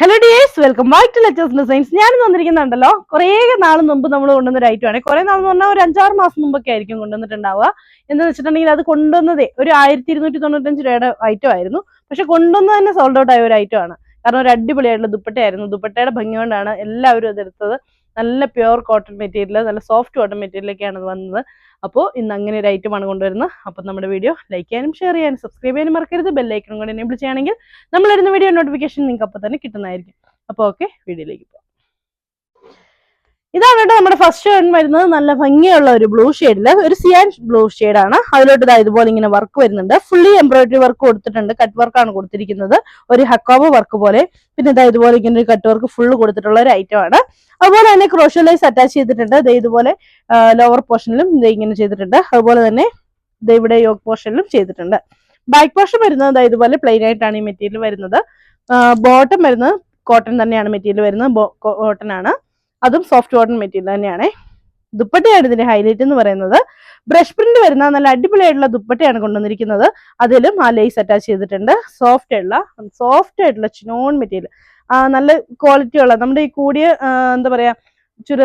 Hello dears welcome back to letters science ഞാൻ വന്നിരിക്കുന്നുണ്ടല്ലോ. കുറേ നാൾ മുമ്പ് നമ്മൾ കൊണ്ടുവന്ന ഒരു ഐറ്റം ആണ്. കുറേ നാൾ എന്ന് പറഞ്ഞാൽ ഒരു അഞ്ചാറ് മാസം മുമ്പൊക്കെ ആയിരിക്കും കൊണ്ടുവന്നിട്ടുണ്ടാവുക. എന്ന് വെച്ചിട്ടുണ്ടെങ്കിൽ അത് കൊണ്ടുവന്നതേ ഒരു ആയിരത്തി ഇരുന്നൂറ്റി തൊണ്ണൂറ്റഞ്ച് രൂപയുടെ ഐറ്റം ആയിരുന്നു. പക്ഷെ കൊണ്ടുവന്ന് തന്നെ സോൾഡ് ഔട്ട് ആയ ഒരു ഐറ്റം ആണ്. കാരണം ഒരു അടിപൊളിയായിട്ടുള്ള ദുപ്പട്ടയായിരുന്നു. ദുപ്പട്ടയുടെ ഭംഗി കൊണ്ടാണ് എല്ലാവരും അതെടുത്തത് നല്ല പ്യുവർ കോട്ടൺ മെറ്റീരിയൽ നല്ല സോഫ്റ്റ് കോട്ടൺ മെറ്റീരിയലൊക്കെയാണ് വന്നത്. അപ്പോൾ ഇന്ന് അങ്ങനെ ഒരു ഐറ്റമാണ് കൊണ്ടുവരുന്നത്. അപ്പോൾ നമ്മുടെ വീഡിയോ ലൈക്ക് ചെയ്യാനും ഷെയർ ചെയ്യാനും സബ്സ്ക്രൈബ് ചെയ്യാനും മറക്കരുത്. ബെല്ലൈക്കണം കൂടി എനേബിൾ ചെയ്യുകയാണെങ്കിൽ വരുന്ന വീഡിയോ നോട്ടിഫിക്കേഷൻ നിങ്ങൾക്ക് അപ്പോൾ തന്നെ കിട്ടുന്നതായിരിക്കും. അപ്പോൾ ഓക്കെ വീഡിയോയിലേക്ക് ഇതാണ് കേട്ടോ നമ്മുടെ ഫസ്റ്റ് വൺ വരുന്നത്. നല്ല ഭംഗിയുള്ള ഒരു ബ്ലൂ ഷെയ്ഡിൽ ഒരു സിയാൻ ബ്ലൂ ആണ്. അതിലോട്ട് ഇതാ ഇതുപോലെ ഇങ്ങനെ വർക്ക് വരുന്നുണ്ട്. ഫുള്ളി എംബ്രോയിഡറി വർക്ക് കൊടുത്തിട്ടുണ്ട്. കട്ട് വർക്കാണ് കൊടുത്തിരിക്കുന്നത്. ഒരു ഹക്കോബ വർക്ക് പോലെ. പിന്നെ ഇതാ ഇതുപോലെ ഇങ്ങനെ ഒരു കട്ട് വർക്ക് ഫുള്ള് കൊടുത്തിട്ടുള്ള ഒരു ഐറ്റം ആണ്. അതുപോലെ തന്നെ ക്രോഷ്യലൈസ് അറ്റാച്ച് ചെയ്തിട്ടുണ്ട്. ദേ ഇതുപോലെ ലോവർ പോർഷനിലും ഇത് ഇങ്ങനെ ചെയ്തിട്ടുണ്ട്. അതുപോലെ തന്നെ ദേ ഇവിടെ യോഗ പോർഷനിലും ചെയ്തിട്ടുണ്ട്. ബാക്ക് പോർഷൻ വരുന്നത് ഇതാ ഇതുപോലെ പ്ലെയിൻ ആയിട്ടാണ് ഈ മെറ്റീരിയൽ വരുന്നത്. ബോട്ടം വരുന്നത് കോട്ടൺ തന്നെയാണ് മെറ്റീരിയൽ വരുന്നത്. കോട്ടൺ ആണ്. അതും സോഫ്റ്റ് കോട്ടൺ മെറ്റീരിയൽ തന്നെയാണ്. ദുപ്പട്ടയാണ് ഇതിന്റെ ഹൈലൈറ്റ് എന്ന് പറയുന്നത്. ബ്രഷ് പ്രിന്റ് വരുന്ന നല്ല അടിപൊളിയായിട്ടുള്ള ദുപ്പട്ടയാണ് കൊണ്ടുവന്നിരിക്കുന്നത്. അതിലും ആ ലേസ് അറ്റാച്ച് ചെയ്തിട്ടുണ്ട്. സോഫ്റ്റ് ആയിട്ടുള്ള സോഫ്റ്റ് ആയിട്ടുള്ള ചിനോൺ മെറ്റീരിയൽ നല്ല ക്വാളിറ്റി ഉള്ള നമ്മുടെ ഈ കൂടിയ എന്താ പറയാ ചുര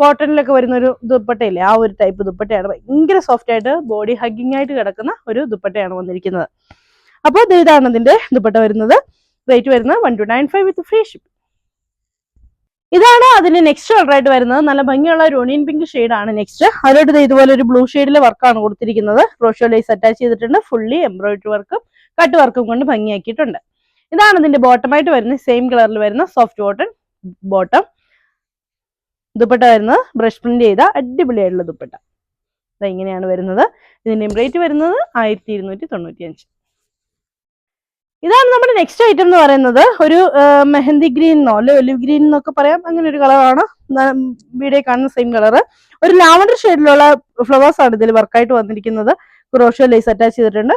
കോട്ടണിലൊക്കെ വരുന്ന ഒരു ദുപ്പട്ടയില്ലേ ആ ഒരു ടൈപ്പ് ദുപ്പട്ടയാണ്. ഭയങ്കര സോഫ്റ്റ് ആയിട്ട് ബോഡി ഹഗ്ഗിങ് ആയിട്ട് കിടക്കുന്ന ഒരു ദുപ്പട്ടയാണ് വന്നിരിക്കുന്നത്. അപ്പോൾ ഇത് ഇതാണ് ഇതിന്റെ ദുപ്പട്ട വരുന്നത്. റേറ്റ് വരുന്നത് one two nine five with free ship അതിന്റെ നെക്സ്റ്റ് കളർ ആയിട്ട് വരുന്നത് നല്ല ഭംഗിയുള്ള ഒരു ഒണിയൻ പിങ്ക് ആണ് നെക്സ്റ്റ് അതിലോട്ട് ഇതുപോലെ ഒരു ബ്ലൂ ഷെയ്ഡിലെ വർക്കാണ് കൊടുത്തിരിക്കുന്നത്. റോഷോ ലൈസ് അറ്റാച്ച് ചെയ്തിട്ടുണ്ട്. ഫുള്ളി എംബ്രോയിഡറി വർക്കും കട്ട് വർക്കും കൊണ്ട് ഭംഗിയാക്കിയിട്ടുണ്ട്. ഇതാണ് ഇതിന്റെ ബോട്ടമായിട്ട് വരുന്നത്. സെയിം കളറിൽ വരുന്ന സോഫ്റ്റ് കോട്ടൺ ബോട്ടം ദുപ്പട്ട വരുന്നത്. ബ്രഷ് പ്രിന്റ് ചെയ്ത അടിപൊളിയായിട്ടുള്ള ദുപ്പട്ട. ഇങ്ങനെയാണ് വരുന്നത്. ഇതിന്റെ റേറ്റ് വരുന്നത് ആയിരത്തി ഇരുന്നൂറ്റി തൊണ്ണൂറ്റി അഞ്ച് ഇതാണ് നമ്മുടെ നെക്സ്റ്റ് ഐറ്റം എന്ന് പറയുന്നത്. ഒരു മെഹന്തി ഗ്രീൻ എന്നോ അല്ലെ ഒലിവ് ഗ്രീൻ എന്നൊക്കെ പറയാം. അങ്ങനെ ഒരു കളറാണ് വീഡിയോ കാണുന്ന സെയിം കളർ ഒരു ലാവണ്ടർ ഷെയ്ഡിലുള്ള ഫ്ലവേഴ്സ് ആണ് ഇതിൽ വർക്കായിട്ട് വന്നിരിക്കുന്നത്. ക്രോഷോ ലേസ് അറ്റാച്ച് ചെയ്തിട്ടുണ്ട്.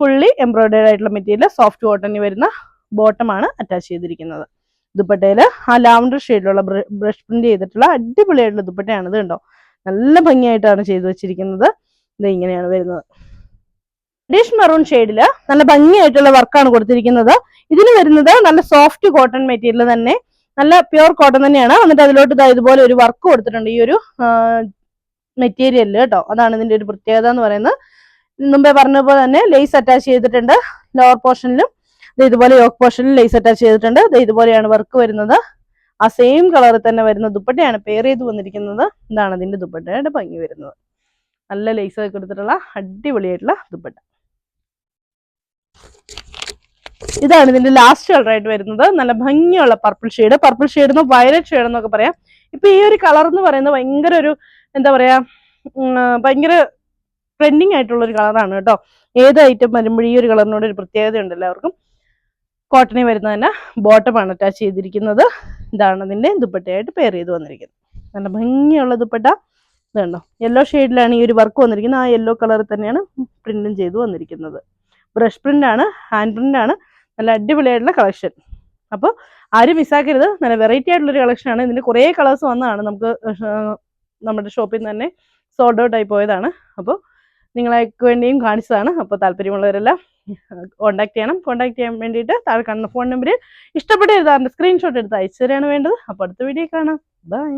ഫുള്ളി എംബ്രോയിഡറി ആയിട്ടുള്ള മെറ്റീരിയൽ സോഫ്റ്റ് കോട്ടണിൽ വരുന്ന ബോട്ടമാണ് അറ്റാച്ച് ചെയ്തിരിക്കുന്നത്. ദുപ്പട്ടയിൽ ആ ലാവണ്ടർ ഷെയ്ഡിലുള്ള ബ്രഷ് പ്രിന്റ് ചെയ്തിട്ടുള്ള അടിപൊളിയായിട്ടുള്ള ദുപ്പട്ടയാണ് ഇത് കണ്ടോ? നല്ല ഭംഗിയായിട്ടാണ് ചെയ്തു വെച്ചിരിക്കുന്നത്. ഇത് ഇങ്ങനെയാണ് വരുന്നത്. ഡിഷ് മെറൂൺ ഷെയ്ഡിൽ നല്ല ഭംഗിയായിട്ടുള്ള വർക്കാണ് കൊടുത്തിരിക്കുന്നത്. ഇതിന് വരുന്നത് നല്ല സോഫ്റ്റ് കോട്ടൺ മെറ്റീരിയൽ തന്നെ. നല്ല പ്യുർ കോട്ടൺ തന്നെയാണ്. എന്നിട്ട് അതിലോട്ട് ഇതാ ഇതുപോലെ ഒരു വർക്ക് കൊടുത്തിട്ടുണ്ട്. ഈ ഒരു മെറ്റീരിയലിൽ കേട്ടോ അതാണ് ഇതിന്റെ ഒരു പ്രത്യേകത എന്ന് പറയുന്നത്. മുമ്പേ പറഞ്ഞ പോലെ തന്നെ ലേസ് അറ്റാച്ച് ചെയ്തിട്ടുണ്ട് ലോവർ പോർഷനിലും ഇതുപോലെ യോക്ക് പോർഷനിലും ലേസ് അറ്റാച്ച് ചെയ്തിട്ടുണ്ട്. ഇതുപോലെയാണ് വർക്ക് വരുന്നത്. ആ സെയിം കളറിൽ തന്നെ വരുന്ന ദുപ്പട്ടയാണ് പെയർ ചെയ്ത് വന്നിരിക്കുന്നത്. ഇതാണ് അതിന്റെ ദുപ്പട്ടയുടെ ഭംഗി വരുന്നത്. നല്ല ലേസ് ഒക്കെ കൊടുത്തിട്ടുള്ള അടിപൊളിയായിട്ടുള്ള ദുപ്പട്ട. ഇതാണ് ഇതിന്റെ ലാസ്റ്റ് കളർ ആയിട്ട് വരുന്നത്. നല്ല ഭംഗിയുള്ള പർപ്പിൾ ഷെയ്ഡ് പർപ്പിൾ ഷെയ്ഡ് എന്നോ വയലറ്റ് ഷെയ്ഡ് എന്നൊക്കെ പറയാം. ഇപ്പൊ ഈ ഒരു കളർ എന്ന് പറയുന്നത് ഭയങ്കര ഒരു എന്താ പറയാ ഭയങ്കര ട്രെൻഡിങ് ആയിട്ടുള്ള ഒരു കളറാണ് കേട്ടോ. ഏത് ഐറ്റം വരുമ്പോഴും ഈ ഒരു കളറിനോട് ഒരു പ്രത്യേകത ഉണ്ട് എല്ലാവർക്കും. കോട്ടണിൽ വരുന്ന തന്നെ ബോട്ടമാണ് അറ്റാച്ച് ചെയ്തിരിക്കുന്നത്. ഇതാണ് അതിന്റെ ദുപ്പട്ടയായിട്ട് പെയർ ചെയ്ത് വന്നിരിക്കുന്നത്. നല്ല ഭംഗിയുള്ള ദുപ്പട്ട. ഇതുണ്ടോ? യെല്ലോ ഷെയ്ഡിലാണ് ഈ ഒരു വർക്ക് വന്നിരിക്കുന്നത്. ആ യെല്ലോ കളറിൽ തന്നെയാണ് പ്രിന്റും ചെയ്ത് വന്നിരിക്കുന്നത്. ബ്രഷ് ആണ് ഹാൻഡ് പ്രിന്റ് ആണ് നല്ല അടിപൊളിയായിട്ടുള്ള കളക്ഷൻ. അപ്പോൾ ആരും മിസ്സാക്കരുത്. നല്ല വെറൈറ്റി ആയിട്ടുള്ളൊരു കളക്ഷൻ ആണ്. ഇതിന്റെ കുറേ കളേഴ്സ് വന്നതാണ്. നമുക്ക് നമ്മുടെ ഷോപ്പിൽ നിന്ന് തന്നെ സോൾഡ് ഔട്ട് ആയി പോയതാണ്. അപ്പോൾ നിങ്ങൾക്ക് വേണ്ടിയും കാണിച്ചതാണ്. അപ്പോൾ താല്പര്യമുള്ളവരെല്ലാം കോൺടാക്ട് ചെയ്യണം. കോൺടാക്ട് ചെയ്യാൻ വേണ്ടിയിട്ട് താഴെ കാണുന്ന ഫോൺ നമ്പർ ഇഷ്ടപ്പെട്ട എഴുതാറുണ്ട് സ്ക്രീൻഷോട്ട് എടുത്ത് അയച്ചു തരാണ് വേണ്ടത്. അപ്പോൾ അടുത്ത വീഡിയോ കാണാം. ബൈ